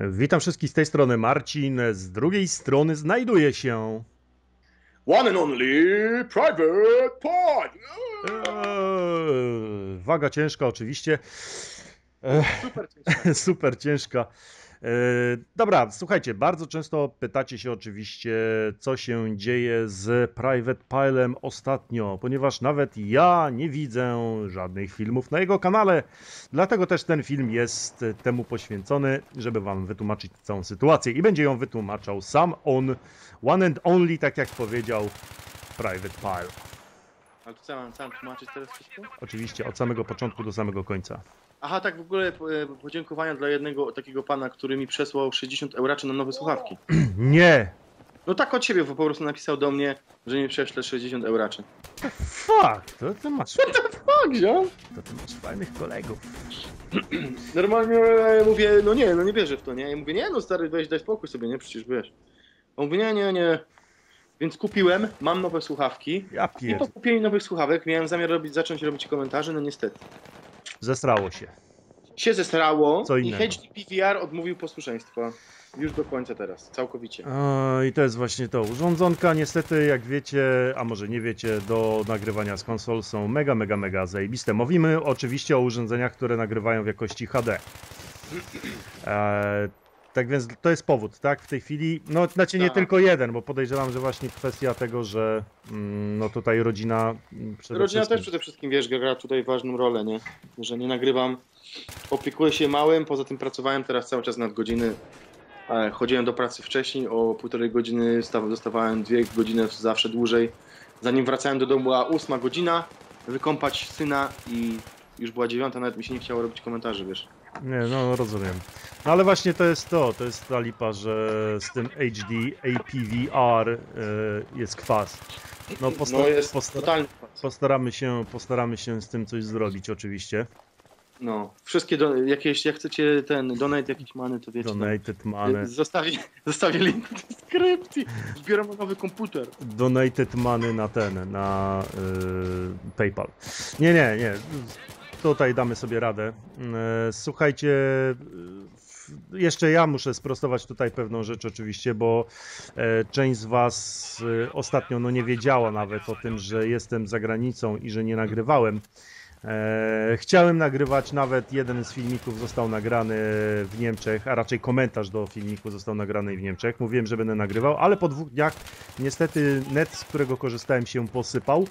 Witam wszystkich z tej strony Marcin, z drugiej strony znajduje się... One and only Private Pod! Eee, waga ciężka oczywiście. Eee, Super ciężko. super ciężka. Eee, dobra, słuchajcie, bardzo często pytacie się oczywiście, co się dzieje z Private Pilem ostatnio, ponieważ nawet ja nie widzę żadnych filmów na jego kanale. Dlatego też ten film jest temu poświęcony, żeby wam wytłumaczyć całą sytuację i będzie ją wytłumaczał sam on, one and only, tak jak powiedział Private Pile. To co, mam sam tłumaczyć teraz wszystko? Oczywiście od samego początku do samego końca. Aha, tak w ogóle e, podziękowania dla jednego takiego pana, który mi przesłał 60 euraczy na nowe słuchawki. Nie! No tak od siebie, bo po prostu napisał do mnie, że mi prześle 60 euraczy. Fuck! To ty masz, Tak, ziom? to ty masz fajnych kolegów. Normalnie e, mówię, no nie, no nie wierzę w to, nie? I mówię, nie no stary, weź daj spokój sobie, nie? Przecież wiesz. On mówi, nie, nie, nie. Więc kupiłem, mam nowe słuchawki. Ja I pier... po kupieniu nowych słuchawek miałem zamiar robić, zacząć robić komentarze, no niestety. Zesrało się. się zesrało Co i innego. HDPVR odmówił posłuszeństwa. Już do końca teraz, całkowicie. O, I to jest właśnie to. Urządzonka niestety, jak wiecie, a może nie wiecie, do nagrywania z konsol są mega, mega, mega zajebiste. Mówimy oczywiście o urządzeniach, które nagrywają w jakości HD. E, tak więc to jest powód, tak? W tej chwili, no znaczy nie Tak. tylko jeden, bo podejrzewam, że właśnie kwestia tego, że mm, no tutaj rodzina mm, przede Rodzina wszystkim... też przede wszystkim, wiesz, gra tutaj ważną rolę, nie? Że nie nagrywam, opiekuję się małym, poza tym pracowałem teraz cały czas nad godziny. E, Chodziłem do pracy wcześniej, o półtorej godziny, staw- dostawałem dwie godziny zawsze dłużej. Zanim wracałem do domu, była ósma godzina, wykąpać syna i już była dziewiąta, nawet mi się nie chciało robić komentarzy, wiesz. Nie, no rozumiem. No ale właśnie to jest to, to jest ta lipa, że z tym HD APVR y, jest kwas. No, posta- No jest posta- totalny postaramy się, postaramy się z tym coś zrobić oczywiście. No, wszystkie do, jakieś, jak chcecie ten donate jakiś many, to wiecie. Donated no, money. Zostawię, zostawię link do deskrypcji. Zbieram nowy komputer. Donated money na ten, na y, PayPal. Nie, nie, nie. Tutaj damy sobie radę. Y, Słuchajcie, w- jeszcze ja muszę sprostować tutaj pewną rzecz oczywiście, bo e, część z Was ostatnio no nie wiedziała nawet o tym, że jestem za granicą i że nie nagrywałem. E, chciałem nagrywać, nawet jeden z filmików został nagrany w Niemczech, a raczej komentarz do filmiku został nagrany w Niemczech. Mówiłem, że będę nagrywał, ale po dwóch dniach niestety net, z którego korzystałem się posypał.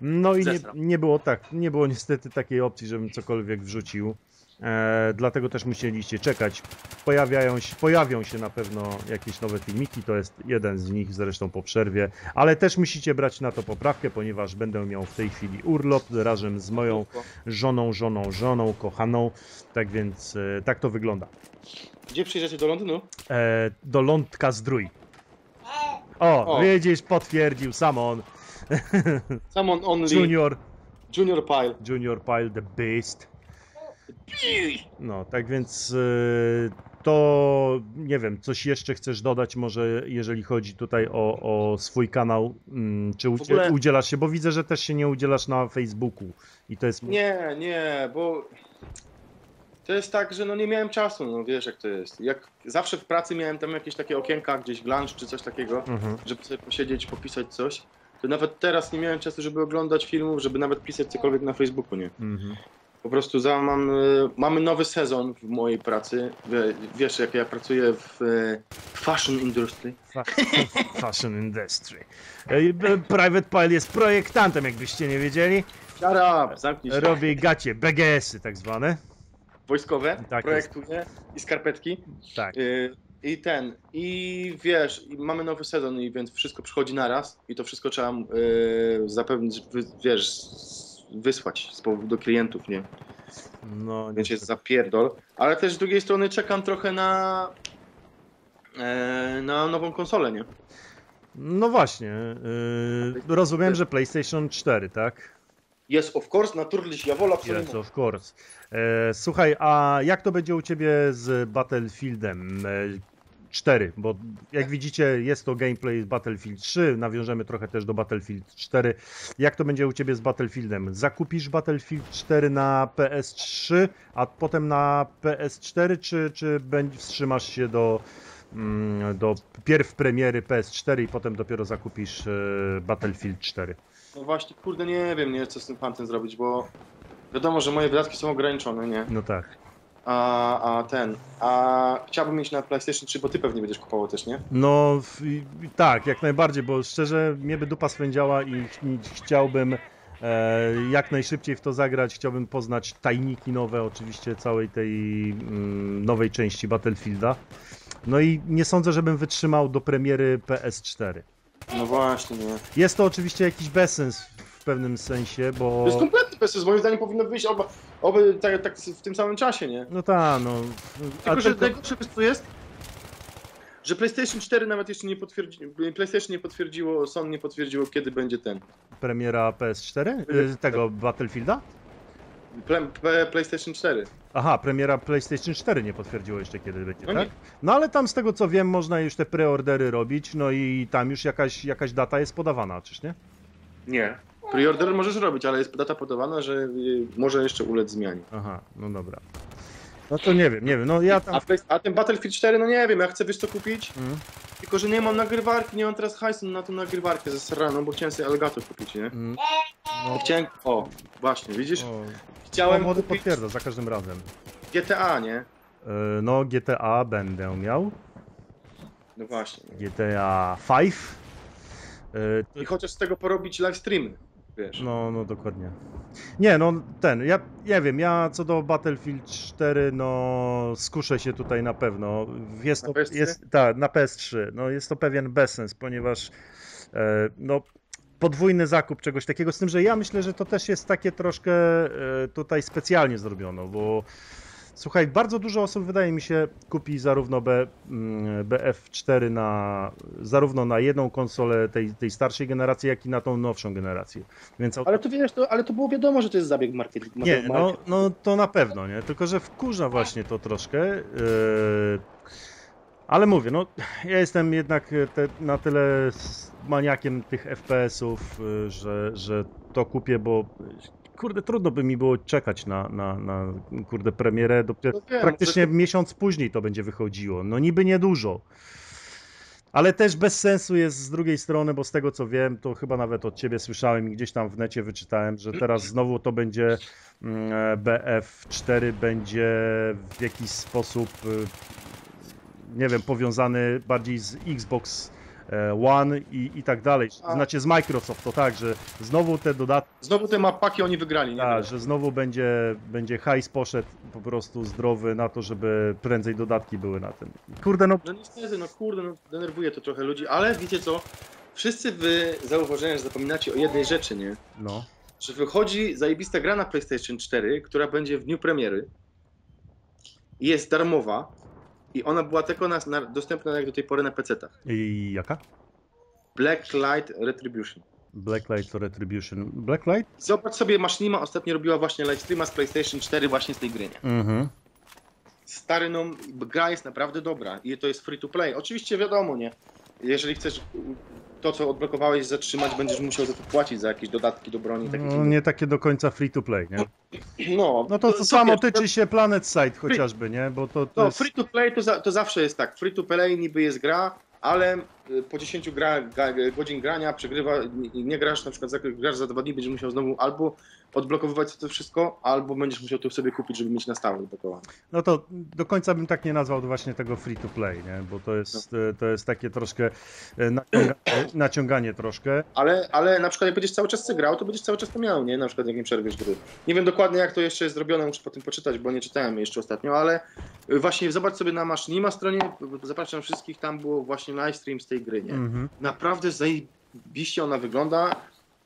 No i nie, nie było tak, nie było niestety takiej opcji, żebym cokolwiek wrzucił. E, dlatego też musieliście czekać. Pojawiają się, pojawią się na pewno jakieś nowe filmiki, to jest jeden z nich zresztą po przerwie, ale też musicie brać na to poprawkę, ponieważ będę miał w tej chwili urlop razem z moją żoną, żoną, żoną, kochaną. Tak więc e, tak to wygląda. Gdzie przyjeżdżacie do Londynu? E, do Lądka Zdrój. O, O. widzisz, potwierdził sam on. Someone only. Junior, Junior Pile. Junior Pile the Beast. No, tak więc e, to nie wiem, coś jeszcze chcesz dodać, może jeżeli chodzi tutaj o, o swój kanał, mm, czy ogóle- udzielasz się, bo widzę, że też się nie udzielasz na Facebooku i to jest... Nie, nie, bo to jest tak, że no nie miałem czasu, no wiesz jak to jest. Jak zawsze w pracy miałem tam jakieś takie okienka, gdzieś lunch czy coś takiego, Mhm. żeby sobie posiedzieć, popisać coś. To nawet teraz nie miałem czasu, żeby oglądać filmów, żeby nawet pisać cokolwiek na Facebooku, nie. Mhm. Po prostu za, mam, y, mamy nowy sezon w mojej pracy. Wie- Wiesz, jak ja pracuję w y, fashion industry. Fa- Fashion industry. E, e, Private Pile jest projektantem, jakbyście nie wiedzieli. Shut up, zamknij się. Robi gacie, BGS-y tak zwane. Wojskowe, Tak projektuję i skarpetki. Tak. Y, I ten, i wiesz, i mamy nowy sezon, i więc wszystko przychodzi naraz i to wszystko trzeba y, zapewnić, wy, wiesz, s- wysłać z powodu do klientów, nie? No, Więc jest zapierdol. Ale też z drugiej strony czekam trochę na e, na nową konsolę, nie? no właśnie. e, rozumiem, że PlayStation 4, tak? Yes, of course, naturlich, ja wolę Yes, of course. E, słuchaj, a jak to będzie u ciebie z Battlefieldem? E, 4, bo jak widzicie jest to gameplay z Battlefield 3, nawiążemy trochę też do Battlefield 4. Jak to będzie u Ciebie z Battlefieldem? Zakupisz Battlefield 4 na PS3, a potem na PS4, czy, czy wstrzymasz się do, mm, do pierw premiery PS4 i potem dopiero zakupisz e, Battlefield 4? No właśnie, kurde, nie wiem, nie, co z tym fantem zrobić, bo wiadomo, że moje wydatki są ograniczone, nie? No tak. A, a ten, a chciałbym mieć na PlayStation 3, bo ty pewnie będziesz kupował też, nie? No i tak, jak najbardziej, bo szczerze mnie by dupa swędziała i, i chciałbym e, jak najszybciej w to zagrać. Chciałbym poznać tajniki nowe, oczywiście całej tej mm, nowej części Battlefielda. No i nie sądzę, żebym wytrzymał do premiery PS4. No właśnie, nie. Jest to oczywiście jakiś bezsens w pewnym sensie, bo... To jest kompletny bez moim zdaniem powinno wyjść oba, oby tak, tak w tym samym czasie, nie? No tak, no. Tylko, że najgorsze wiesz, co jest? Że PlayStation 4 nawet jeszcze nie potwierdziło, PlayStation nie potwierdziło, Sony nie potwierdziło, kiedy będzie ten. premiera PS4? Y, Tego Battlefielda? PlayStation 4. Aha, premiera PlayStation 4 nie potwierdziło jeszcze kiedy będzie, No tak? nie. No ale tam z tego co wiem, można już te preordery robić, no i tam już jakaś, jakaś data jest podawana, czyż nie? Nie. Preorder możesz robić, ale jest data podawana, że y, może jeszcze ulec zmianie. Aha, no dobra. No to nie wiem, nie wiem, no ja tam... A, a ten Battlefield 4, no nie wiem, ja chcę wiesz co kupić, Mm, tylko że nie mam nagrywarki, nie mam teraz hajsu na tą nagrywarkę ze sraną, bo chciałem sobie Alligator kupić, nie? mm, no, Chciałem, o, właśnie, widzisz? o, Chciałem młody kupić potwierdza za każdym razem. GTA, nie? E, No GTA będę miał, No właśnie. GTA 5. E, I chociaż z tego porobić live streamy, wiesz. No, no dokładnie. Nie, no ten, ja nie wiem, ja co do Battlefield 4, no skuszę się tutaj na pewno. Jest Na to, PS3? jest, tak, na PS3. No jest to pewien bezsens, ponieważ e, no podwójny zakup czegoś takiego, z tym, że ja myślę, że to też jest takie troszkę e, tutaj specjalnie zrobiono, bo słuchaj, bardzo dużo osób wydaje mi się kupi zarówno B, mm, BF4 na zarówno na jedną konsolę tej, tej starszej generacji, jak i na tą nowszą generację. Więc Ale to wiesz, to, ale to było wiadomo, że to jest zabieg marketing. nie, no, no to na pewno, nie? Tylko, że wkurza właśnie to troszkę. Yy, ale mówię, no ja jestem jednak te, na tyle maniakiem tych FPS-ów, yy, że, że to kupię, bo kurde, trudno by mi było czekać na, na, na kurde premierę. Dopiero No wiem, praktycznie miesiąc później to będzie wychodziło. No niby niedużo. Ale też bez sensu jest z drugiej strony, bo z tego co wiem, to chyba nawet od ciebie słyszałem i gdzieś tam w necie wyczytałem, że teraz znowu to będzie mm, e, BF4 będzie w jakiś sposób y, nie wiem, powiązany bardziej z Xbox One i, i tak dalej. A. Znaczy z Microsoft, to tak, że znowu te dodatki Znowu te mapaki oni wygrali, nie? tak, że znowu będzie, będzie hajs poszedł po prostu zdrowy na to, żeby prędzej dodatki były na tym. Kurde, no No niestety, no kurde, no denerwuje to trochę ludzi, ale wiecie co? Wszyscy wy zauważyłem, że zapominacie o jednej rzeczy, nie? no. Że wychodzi zajebista gra na PlayStation 4, która będzie w dniu premiery. Jest darmowa. I ona była tylko na, na, dostępna jak do tej pory na PC-tach. I jaka? Black Light Retribution. Blacklight Retribution. Blacklight? Zobacz sobie, Machinima ostatnio robiła właśnie livestreama z PlayStation 4 właśnie z tej gry, nie? Mhm. Stary, no, gra jest naprawdę dobra i to jest free to play. Oczywiście wiadomo, nie? Jeżeli chcesz to, co odblokowałeś, zatrzymać, będziesz musiał za to płacić za jakieś dodatki do broni. Takich No, nie takie do końca free to play, nie? no, No to, to samo wiesz, tyczy się Planet Side chociażby, nie? Bo to, to No, jest... free to play to, za, to zawsze jest tak. Free to play niby jest gra, ale po 10 gra, godzin grania przegrywa, nie, nie grasz, na przykład grasz za dwa dni, będziesz musiał znowu albo odblokowywać to wszystko, albo będziesz musiał to sobie kupić, żeby mieć na stałe odblokowane. No to do końca bym tak nie nazwał właśnie tego free to play, nie? Bo to jest, No. e, to jest takie troszkę e, naciąganie, naciąganie troszkę. Ale, ale na przykład jak będziesz cały czas grał, to będziesz cały czas to miał, nie? Na przykład jak nie przerwiesz gry. Nie wiem dokładnie jak to jeszcze jest zrobione, muszę po tym poczytać, bo nie czytałem jeszcze ostatnio, ale właśnie zobacz sobie na Machinima stronie, zapraszam wszystkich, tam było właśnie live stream z tej gry, nie? Mhm. Naprawdę zajebiście ona wygląda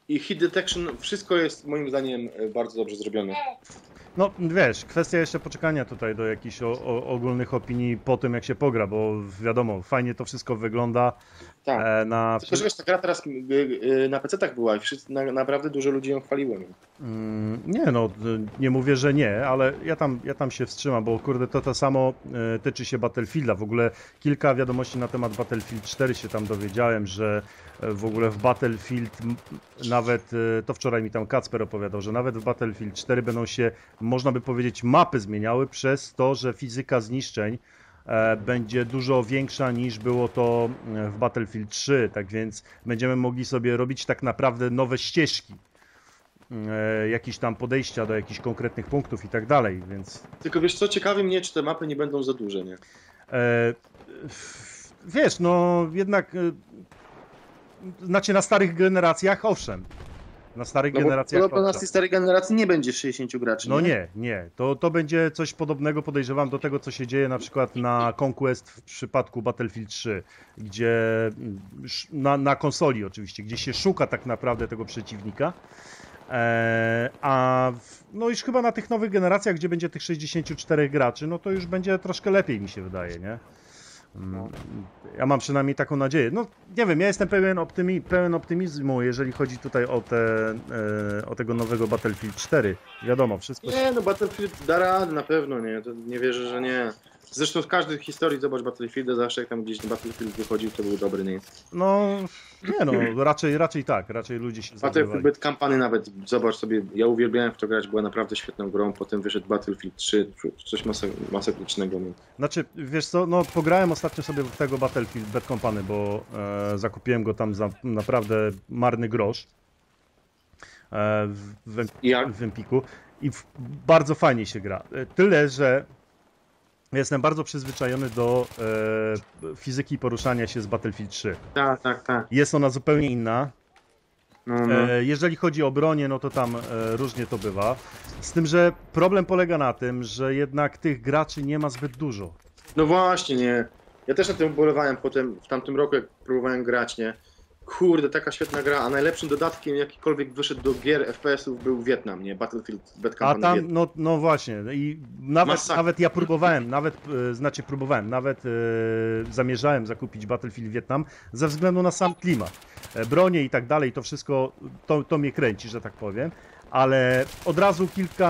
i hit detection, wszystko jest moim zdaniem e, bardzo dobrze zrobione. No wiesz, kwestia jeszcze poczekania tutaj do jakichś o, o, ogólnych opinii po tym jak się pogra, bo wiadomo, fajnie to wszystko wygląda Tak. e, na... Tylko, że wiesz, ta gra teraz y, y, na PC-tach była i wszyscy, na, naprawdę dużo ludzi ją chwaliło. Nie? Mm, Nie no, y, nie mówię, że nie, ale ja tam, ja tam się wstrzymam, bo kurde to to samo y, tyczy się Battlefielda. W ogóle kilka wiadomości na temat Battlefield 4 się tam dowiedziałem, że y, w ogóle w Battlefield nawet, y, to wczoraj mi tam Kacper opowiadał, że nawet w Battlefield 4 będą się, można by powiedzieć, mapy zmieniały przez to, że fizyka zniszczeń e, będzie dużo większa niż było to e, w Battlefield 3, tak więc będziemy mogli sobie robić tak naprawdę nowe ścieżki e, jakieś tam podejścia do jakichś konkretnych punktów i tak dalej, więc Tylko wiesz co, ciekawi mnie, czy te mapy nie będą za duże, nie? e, wiesz, no jednak e, znaczy na starych generacjach owszem, na starych No bo generacjach podobno na owszem. tej starej generacji nie będzie 60 graczy, No nie, nie. To, to będzie coś podobnego, podejrzewam, do tego, co się dzieje na przykład na Conquest w przypadku Battlefield 3, gdzie mm, na, na konsoli oczywiście, gdzie się szuka tak naprawdę tego przeciwnika. E, a w, no już chyba na tych nowych generacjach, gdzie będzie tych 64 graczy, no to już będzie troszkę lepiej mi się wydaje, nie? Mm, Ja mam przynajmniej taką nadzieję. No nie wiem, ja jestem pełen, optymi, pełen optymizmu, jeżeli chodzi tutaj o, te, e, o tego nowego Battlefield 4. Wiadomo, wszystko Nie, no Battlefield da radę na pewno, nie? To nie wierzę, że nie. Zresztą w każdej historii zobacz Battlefielda, zawsze jak tam gdzieś Battlefield wychodził, to był dobry, nie? No, nie no, raczej, raczej tak, raczej ludzie się Battlefield Company nawet, zobacz sobie, ja uwielbiałem w to grać, była naprawdę świetną grą, potem wyszedł Battlefield 3, coś masa- masakrycznego, nie? Znaczy, wiesz co, no pograłem ostatnio sobie w tego Battlefield Bad Company, bo e, zakupiłem go tam za naprawdę marny grosz e, w, w, w Empiku i bardzo fajnie się gra. E, Tyle, że jestem bardzo przyzwyczajony do e, fizyki poruszania się z Battlefield 3. Tak, tak, tak. Jest ona zupełnie inna. No, no. E, Jeżeli chodzi o bronię, no to tam e, różnie to bywa. Z tym, że problem polega na tym, że jednak tych graczy nie ma zbyt dużo. no właśnie, nie. Ja też na tym ubolewałem potem, w tamtym roku, jak próbowałem grać, nie? Kurde, taka świetna gra, a najlepszym dodatkiem, jakikolwiek wyszedł do gier FPS-ów był Wietnam, nie? Battlefield Bad A Company tam, Wietnam. no, no właśnie, i nawet, Masakra. nawet ja próbowałem, nawet, e, znaczy próbowałem, nawet e, zamierzałem zakupić Battlefield Vietnam ze względu na sam klimat. E, bronie i tak dalej, to wszystko, to, to mnie kręci, że tak powiem, ale od razu kilka,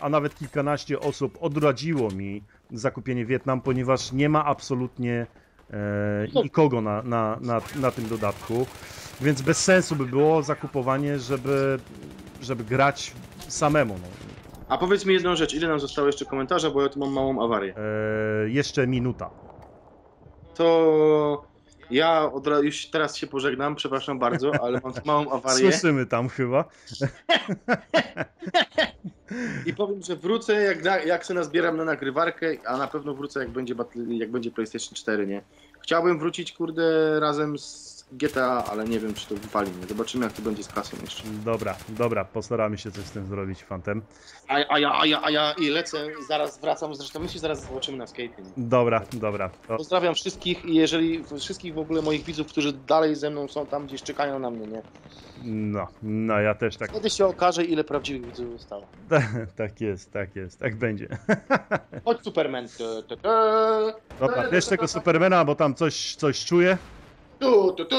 a nawet kilkanaście osób odradziło mi zakupienie Wietnam, ponieważ nie ma absolutnie e, nikogo na, na, na, na tym dodatku, więc bez sensu by było zakupowanie, żeby, żeby grać samemu. No. A powiedz mi jedną rzecz, ile nam zostało jeszcze komentarza, bo ja tu mam małą awarię. E, jeszcze minuta. To ja od już teraz się pożegnam, przepraszam bardzo, ale mam małą awarię Słyszymy tam chyba. i powiem, że wrócę jak, na- jak się nazbieram na nagrywarkę, a na pewno wrócę jak będzie, jak będzie PlayStation 4, nie? Chciałbym wrócić, kurde, razem z GTA, ale nie wiem, czy to wypali, nie? Zobaczymy, jak to będzie z kasą jeszcze. Dobra, dobra, postaramy się coś z tym zrobić, fantem. A, a ja, a ja, a ja i lecę, zaraz wracam, zresztą my się zaraz zobaczymy na. Nie? Dobra, dobra. To, Pozdrawiam wszystkich i jeżeli wszystkich w ogóle moich widzów, którzy dalej ze mną są tam gdzieś czekają na mnie, nie? no, no ja też tak. Wtedy się okaże, ile prawdziwych widzów zostało. Tak jest, tak jest, tak będzie. Chodź Superman. Dobra, bierz tego Supermana, bo tam coś, coś czuję. Tu, tu, tu.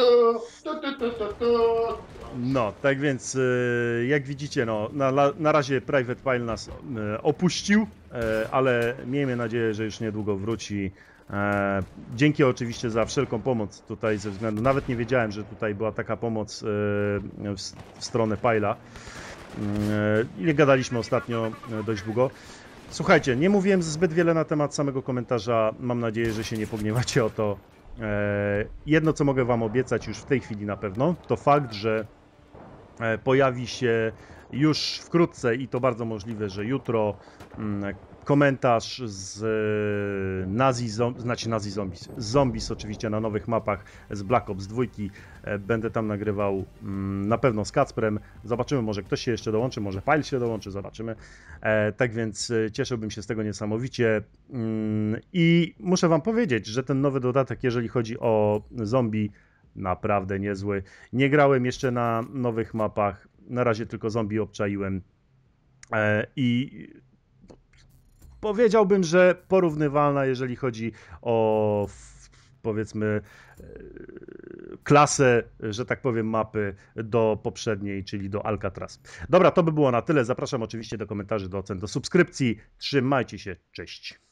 No, tak więc e, jak widzicie, no, na, na razie Private Pile nas e, opuścił, e, ale miejmy nadzieję, że już niedługo wróci. E, Dzięki oczywiście za wszelką pomoc tutaj ze względu, nawet nie wiedziałem, że tutaj była taka pomoc w, w stronę Pile'a. E, Ile gadaliśmy ostatnio dość długo. Słuchajcie, nie mówiłem zbyt wiele na temat samego komentarza. Mam nadzieję, że się nie pogniewacie o to. E, Jedno, co mogę Wam obiecać już w tej chwili na pewno, to fakt, że e, pojawi się już wkrótce i to bardzo możliwe, że jutro mm, komentarz z e, Nazi, znaczy Nazi Zombies, Zombies oczywiście na nowych mapach z Black Ops 2. E, Będę tam nagrywał mm, na pewno z Kacprem. Zobaczymy, może ktoś się jeszcze dołączy, może Pile się dołączy, zobaczymy. E, Tak więc cieszyłbym się z tego niesamowicie. Mm, I muszę Wam powiedzieć, że ten nowy dodatek, jeżeli chodzi o zombie, naprawdę niezły. Nie grałem jeszcze na nowych mapach. Na razie tylko zombie obczaiłem. I powiedziałbym, że porównywalna, jeżeli chodzi o powiedzmy e, klasę, że tak powiem, mapy do poprzedniej, czyli do Alcatraz. Dobra, to by było na tyle. Zapraszam oczywiście do komentarzy, do ocen, do subskrypcji. Trzymajcie się, cześć.